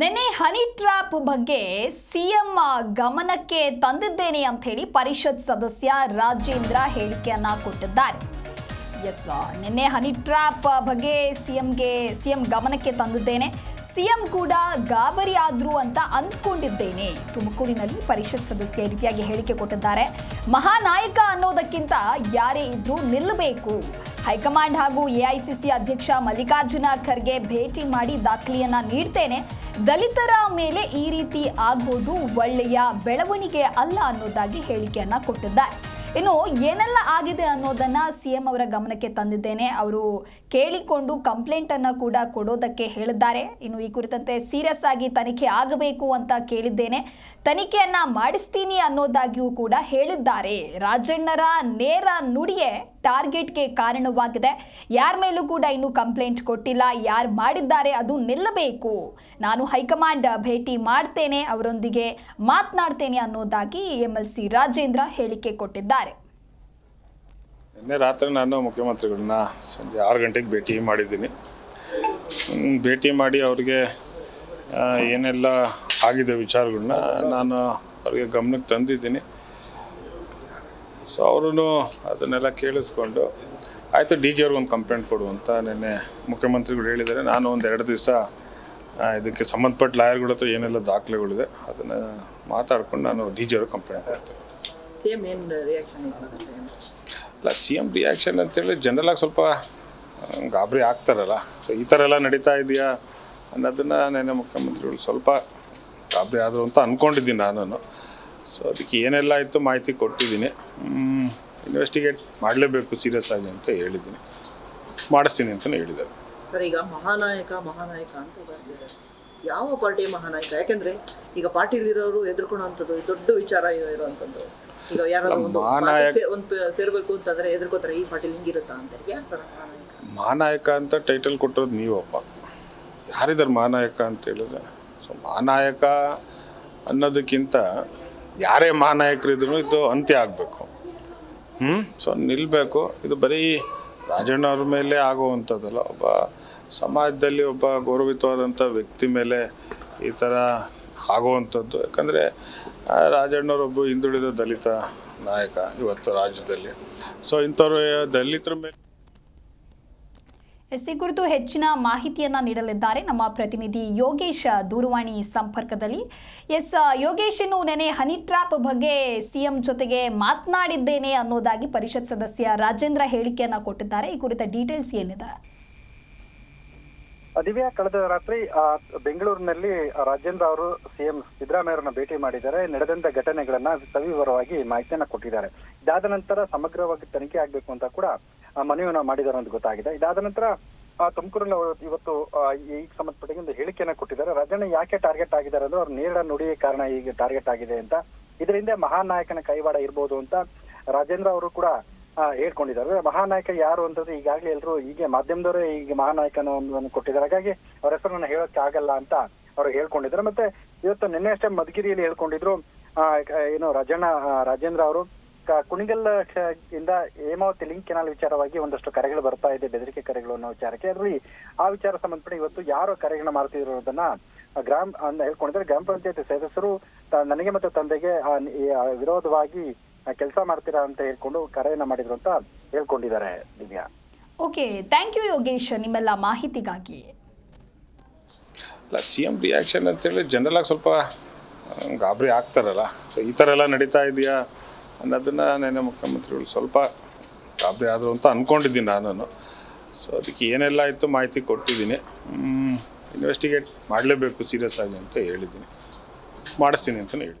ನಿನ್ನೆ honey trap ಬಗ್ಗೆ CM ಗಮನಕ್ಕೆ ತಂದಿದ್ದೇನೆ ಅಂತ ಹೇಳಿ ಪರಿಷತ್ ಸದಸ್ಯ ರಾಜೇಂದ್ರ ಹೇಳಿಕೆಯನ್ನ ಕೊಟ್ಟಿದ್ದಾರೆ. ಎಸ್ ನಿನ್ನೆ ಹನಿ ಟ್ರ್ಯಾಪ್ ಬಗ್ಗೆ ಸಿಎಂಗೆ ಸಿಎಂ ಗಮನಕ್ಕೆ ತಂದಿದ್ದೇನೆ. ಸಿಎಂ ಕೂಡ ಗಾಬರಿ ಆದ್ರು ಅಂತ ಅಂದ್ಕೊಂಡಿದ್ದೇನೆ. ತುಮಕೂರಿನಲ್ಲಿ ಪರಿಷತ್ ಸದಸ್ಯ ರೀತಿಯಾಗಿ ಹೇಳಿಕೆ ಕೊಟ್ಟಿದ್ದಾರೆ. ಮಹಾನಾಯಕ ಅನ್ನೋದಕ್ಕಿಂತ ಯಾರೇ ಇದ್ರೂ ನಿಲ್ಲಬೇಕು. ಹೈಕಮಾಂಡ್ ಹಾಗೂ ಎಐಸಿಸಿ ಅಧ್ಯಕ್ಷ ಮಲ್ಲಿಕಾರ್ಜುನ ಖರ್ಗೆ ಭೇಟಿ ಮಾಡಿ ದಾಖಲೆಯನ್ನ ನೀಡ್ತೇನೆ. ದಲಿತರ ಮೇಲೆ ಈ ರೀತಿ ಆಗೋದು ಒಳ್ಳೆಯ ಬೆಳವಣಿಗೆ ಅಲ್ಲ ಅನ್ನೋದಾಗಿ ಹೇಳಿಕೆಯನ್ನ ಕೊಟ್ಟಿದ್ದಾರೆ. ಇನ್ನು ಏನೆಲ್ಲ ಆಗಿದೆ ಅನ್ನೋದನ್ನ ಸಿಎಂ ಅವರ ಗಮನಕ್ಕೆ ತಂದಿದ್ದೇನೆ. ಅವರು ಕೇಳಿಕೊಂಡು ಕಂಪ್ಲೇಂಟ್ ಅನ್ನ ಕೂಡ ಕೊಡೋದಕ್ಕೆ ಹೇಳಿದ್ದಾರೆ. ಇನ್ನು ಈ ಕುರಿತಂತೆ ಸೀರಿಯಸ್ ಆಗಿ ತನಿಖೆ ಆಗಬೇಕು ಅಂತ ಕೇಳಿದ್ದೇನೆ. ತನಿಖೆಯನ್ನ ಮಾಡಿಸ್ತೀನಿ ಅನ್ನೋದಾಗಿಯೂ ಕೂಡ ಹೇಳಿದ್ದಾರೆ. ರಾಜಣ್ಣರ ನೇರ ನುಡಿಯೇ ಟಾರ್ಗೆಟ್ಗೆ ಕಾರಣವಾಗಿದೆ. ಯಾರ ಮೇಲೂ ಕೂಡ ಇನ್ನೂ ಕಂಪ್ಲೇಂಟ್ ಕೊಟ್ಟಿಲ್ಲ. ಯಾರು ಮಾಡಿದ್ದಾರೆ ಅದು ನಿಲ್ಲಬೇಕು. ನಾನು ಹೈಕಮಾಂಡ್ ಭೇಟಿ ಮಾಡ್ತೇನೆ, ಅವರೊಂದಿಗೆ ಮಾತನಾಡ್ತೇನೆ ಅನ್ನೋದಾಗಿ ಎಂ ಎಲ್ ಸಿ ರಾಜೇಂದ್ರ ಹೇಳಿಕೆ ಕೊಟ್ಟಿದ್ದಾರೆ. ನಿನ್ನೆ ರಾತ್ರಿ ನಾನು ಮುಖ್ಯಮಂತ್ರಿಗಳನ್ನ ಸಂಜೆ ಆರು ಗಂಟೆಗೆ ಭೇಟಿ ಮಾಡಿದ್ದೀನಿ. ಭೇಟಿ ಮಾಡಿ ಅವ್ರಿಗೆ ಏನೆಲ್ಲ ಆಗಿದೆ ವಿಚಾರಗಳನ್ನ ನಾನು ಅವ್ರಿಗೆ ಗಮನಕ್ಕೆ ತಂದಿದ್ದೀನಿ. ಸೊ ಅವರು ಅದನ್ನೆಲ್ಲ ಕೇಳಿಸ್ಕೊಂಡು ಆಯಿತು ಡಿ ಜಿ ಅವ್ರಿಗೆ ಒಂದು ಕಂಪ್ಲೇಂಟ್ ಕೊಡು ಅಂತ ನಿನ್ನೆ ಮುಖ್ಯಮಂತ್ರಿಗಳು ಹೇಳಿದ್ದಾರೆ. ನಾನು ಒಂದು ಎರಡು ದಿವಸ ಇದಕ್ಕೆ ಸಂಬಂಧಪಟ್ಟ ಲಾಯರ್ಗಳ ಹತ್ರ ಏನೆಲ್ಲ ದಾಖಲೆಗಳಿದೆ ಅದನ್ನು ಮಾತಾಡ್ಕೊಂಡು ನಾನು ಡಿ ಜಿ ಅವ್ರಿಗೆ ಕಂಪ್ಲೇಂಟ್ ಮಾಡ್ತೇನೆ ಅಲ್ಲ ಸಿ ಎಂ ರಿಯಾಕ್ಷನ್ ಅಂತೇಳಿ ಜನರಲಾಗಿ ಸ್ವಲ್ಪ ಗಾಬರಿ ಆಗ್ತಾರಲ್ಲ. ಸೊ ಈ ಥರ ಎಲ್ಲ ನಡೀತಾ ಇದೆಯಾ ಅನ್ನೋದನ್ನು ನೆನ್ನೆ ಮುಖ್ಯಮಂತ್ರಿಗಳು ಸ್ವಲ್ಪ ಗಾಬರಿ ಆದರು ಅಂತ ಅಂದ್ಕೊಂಡಿದ್ದೀನಿ ನಾನು ಸೊ ಅದಕ್ಕೆ ಏನೆಲ್ಲ ಆಯಿತು ಮಾಹಿತಿ ಕೊಟ್ಟಿದ್ದೀನಿ. ಇನ್ವೆಸ್ಟಿಗೇಟ್ ಮಾಡಲೇಬೇಕು ಸೀರಿಯಸ್ ಆಗಿ ಅಂತ ಹೇಳಿದ್ದೀನಿ. ಮಾಡಿಸ್ತೀನಿ ಅಂತಲೇ ಹೇಳಿದ್ದಾರೆ. ಸರ್ ಈಗ ಮಹಾನಾಯಕ ಮಹಾನಾಯಕ ಅಂತ ಯಾವ ಪಾರ್ಟಿ ಮಹಾನಾಯಕ? ಯಾಕೆಂದ್ರೆ ಈಗ ಪಾರ್ಟಿಲಿರೋರು ಎದುರ್ಕೊಳ್ಳೋ ದೊಡ್ಡ ವಿಚಾರ ಇರೋ- ಇರುವಂಥದ್ದು ಈಗ ಯಾರಾದ್ರೂ ಒಂದು ಒಂದು ಸೇರ್ಬೇಕು ಅಂತಂದ್ರೆ ಎದುರ್ಕೋತಾರೆ ಈ ಪಾರ್ಟಿ ಹಿಂಗಿರುತ್ತಾ ಅಂತ ಯಾರು ಸರ್ ಮಹಾನಾಯಕ? ಮಹಾನಾಯಕ ಅಂತ ಟೈಟಲ್ ಕೊಟ್ಟಿರೋದು ನೀವಪ್ಪ. ಯಾರಿದ್ದಾರೆ ಮಹಾನಾಯಕ ಅಂತ ಹೇಳಿದ್ರೆ? ಸೊ ಮಹಾನಾಯಕ ಅನ್ನೋದಕ್ಕಿಂತ ಯಾರೇ ಮಹಾನಾಯಕರಿದ್ರು ಇದು ಅಂತ್ಯ ಆಗಬೇಕು. ಹ್ಞೂ ಸೊ ನಿಲ್ಲಬೇಕು ಇದು ಬರೀ ರಾಜಣ್ಣವ್ರ ಮೇಲೆ ಆಗುವಂಥದ್ದಲ್ಲ. ಒಬ್ಬ ಸಮಾಜದಲ್ಲಿ ಒಬ್ಬ ಗೌರವಿತವಾದಂಥ ವ್ಯಕ್ತಿ ಮೇಲೆ ಈ ಥರ ಆಗುವಂಥದ್ದು. ಯಾಕಂದರೆ ರಾಜಣ್ಣವರೊಬ್ಬ ಹಿಂದುಳಿದ ದಲಿತ ನಾಯಕ ಇವತ್ತು ರಾಜ್ಯದಲ್ಲಿ. ಸೊ ಇಂಥವ್ರು ದಲಿತರ ಮೇಲೆ ಎಸ್ ಈ ಕುರಿತು ಹೆಚ್ಚಿನ ಮಾಹಿತಿಯನ್ನು ನೀಡಲಿದ್ದಾರೆ ನಮ್ಮ ಪ್ರತಿನಿಧಿ ಯೋಗೇಶ್ ದೂರವಾಣಿ ಸಂಪರ್ಕದಲ್ಲಿ. ಎಸ್ ಯೋಗೇಶ್ ಇನ್ನು ನೆನೆ ಹನಿ ಟ್ರ್ಯಾಪ್ ಬಗ್ಗೆ ಸಿಎಂ ಜೊತೆಗೆ ಮಾತನಾಡಿದ್ದೇನೆ ಅನ್ನೋದಾಗಿ ಪರಿಷತ್ ಸದಸ್ಯ ರಾಜೇಂದ್ರ ಹೇಳಿಕೆಯನ್ನು ಕೊಟ್ಟಿದ್ದಾರೆ. ಈ ಕುರಿತ ಡೀಟೇಲ್ಸ್ ಏನಿದೆ? ದಿವ್ಯಾ ಕಳೆದ ರಾತ್ರಿ ಬೆಂಗಳೂರಿನಲ್ಲಿ ರಾಜೇಂದ್ರ ಅವರು ಸಿಎಂ ಸಿದ್ದರಾಮಯ್ಯವರನ್ನ ಭೇಟಿ ಮಾಡಿದ್ದಾರೆ. ನಡೆದಂತ ಘಟನೆಗಳನ್ನ ಸವಿವರವಾಗಿ ಮಾಹಿತಿಯನ್ನ ಕೊಟ್ಟಿದ್ದಾರೆ. ಇದಾದ ನಂತರ ಸಮಗ್ರವಾಗಿ ತನಿಖೆ ಆಗ್ಬೇಕು ಅಂತ ಕೂಡ ಮನವಿಯನ್ನ ಮಾಡಿದ್ದಾರೆ ಅಂತ ಗೊತ್ತಾಗಿದೆ. ಇದಾದ ನಂತರ ತುಮಕೂರಲ್ಲಿ ಅವರು ಇವತ್ತು ಈಗ ಈ ಸಂಬಂಧಪಟ್ಟ ಒಂದು ಹೇಳಿಕೆಯನ್ನ ಕೊಟ್ಟಿದ್ದಾರೆ. ರಾಜಣ್ಣ ಯಾಕೆ ಟಾರ್ಗೆಟ್ ಆಗಿದ್ದಾರೆ ಅಂದ್ರೆ ಅವ್ರ ನೇರ ನುಡಿಯ ಕಾರಣ ಈಗ ಟಾರ್ಗೆಟ್ ಆಗಿದೆ ಅಂತ. ಇದರಿಂದ ಮಹಾನಾಯಕನ ಕೈವಾಡ ಇರ್ಬೋದು ಅಂತ ರಾಜೇಂದ್ರ ಅವರು ಕೂಡ ಹೇಳ್ಕೊಂಡಿದ್ದಾರೆ. ಮಹಾನಾಯಕ ಯಾರು ಅಂತಂದ್ರೆ ಈಗಾಗಲೇ ಎಲ್ಲರೂ ಹೀಗೆ ಮಾಧ್ಯಮದವರೇ ಈಗ ಮಹಾನಾಯಕನ ಒಂದು ಕೊಟ್ಟಿದ್ದಾರೆ. ಹಾಗಾಗಿ ಅವ್ರ ಹೆಸರನ್ನ ಹೇಳೋಕೆ ಆಗಲ್ಲ ಅಂತ ಅವರು ಹೇಳ್ಕೊಂಡಿದ್ದಾರೆ. ಮತ್ತೆ ಇವತ್ತು ನಿನ್ನೆ ಅಷ್ಟೇ ಮಧುಗಿರಿಯಲ್ಲಿ ಹೇಳ್ಕೊಂಡಿದ್ರು ಏನು ರಾಜಣ್ಣ ರಾಜೇಂದ್ರ ಅವರು ಕುಣಿಗಲ್ ಇಂದ ಹೇಮಾವತಿ ಲಿಂಕ್ ಕೆನಾಲ್ ವಿಚಾರವಾಗಿ ಒಂದಷ್ಟು ಕರೆಗಳು ಬರ್ತಾ ಇದೆ, ಬೆದರಿಕೆ ಕರೆಗಳು ಅನ್ನೋ ವಿಚಾರಕ್ಕೆ. ಅದರಲ್ಲಿ ಆ ವಿಚಾರ ಸಂಬಂಧಪಟ್ಟ ಇವತ್ತು ಯಾರು ಕರೆಗಳನ್ನ ಮಾಡ್ತಿದ್ರು ಅನ್ನೋದನ್ನ ಗ್ರಾಮ ಅಂತ ಹೇಳ್ಕೊಂಡಿದ್ದಾರೆ. ಗ್ರಾಮ ಪಂಚಾಯತ್ ಸದಸ್ಯರು ನನಗೆ ಮತ್ತು ತಂದೆಗೆ ವಿರೋಧವಾಗಿ ಕೆಲಸ ಮಾಡ್ತೀರಾ ಅಂತ ಹೇಳ್ಕೊಂಡು ಕರೆಯನ್ನ ಮಾಡಿದ್ರು ಅಂತ ಹೇಳ್ಕೊಂಡಿದ್ದಾರೆ Divya. Okay thank you Yogesh ನಿಮ್ಮೆಲ್ಲ ಮಾಹಿತಿಗಾಗಿ. ಅಲ್ಲ ಸಿ ಎಂ ರಿಯಾಕ್ಷನ್ ಅಂತೇಳಿ ಜನರಲಾಗಿ ಸ್ವಲ್ಪ ಗಾಬರಿ ಆಗ್ತಾರಲ್ಲ. ಸೊ ಈ ಥರ ಎಲ್ಲ ನಡೀತಾ ಇದೆಯಾ ಅನ್ನೋದನ್ನ ನೆನ್ನೆ ಮುಖ್ಯಮಂತ್ರಿಗಳು ಸ್ವಲ್ಪ ಗಾಬರಿ ಆದರು ಅಂತ ಅಂದ್ಕೊಂಡಿದ್ದೀನಿ ನಾನು ಸೊ ಅದಕ್ಕೆ ಏನೆಲ್ಲ ಇತ್ತು ಮಾಹಿತಿ ಕೊಟ್ಟಿದ್ದೀನಿ. ಇನ್ವೆಸ್ಟಿಗೇಟ್ ಮಾಡಲೇಬೇಕು ಸೀರಿಯಸ್ ಆಗಿ ಅಂತ ಹೇಳಿದ್ದೀನಿ. ಮಾಡಿಸ್ತೀನಿ ಅಂತಲೇ ಹೇಳಿ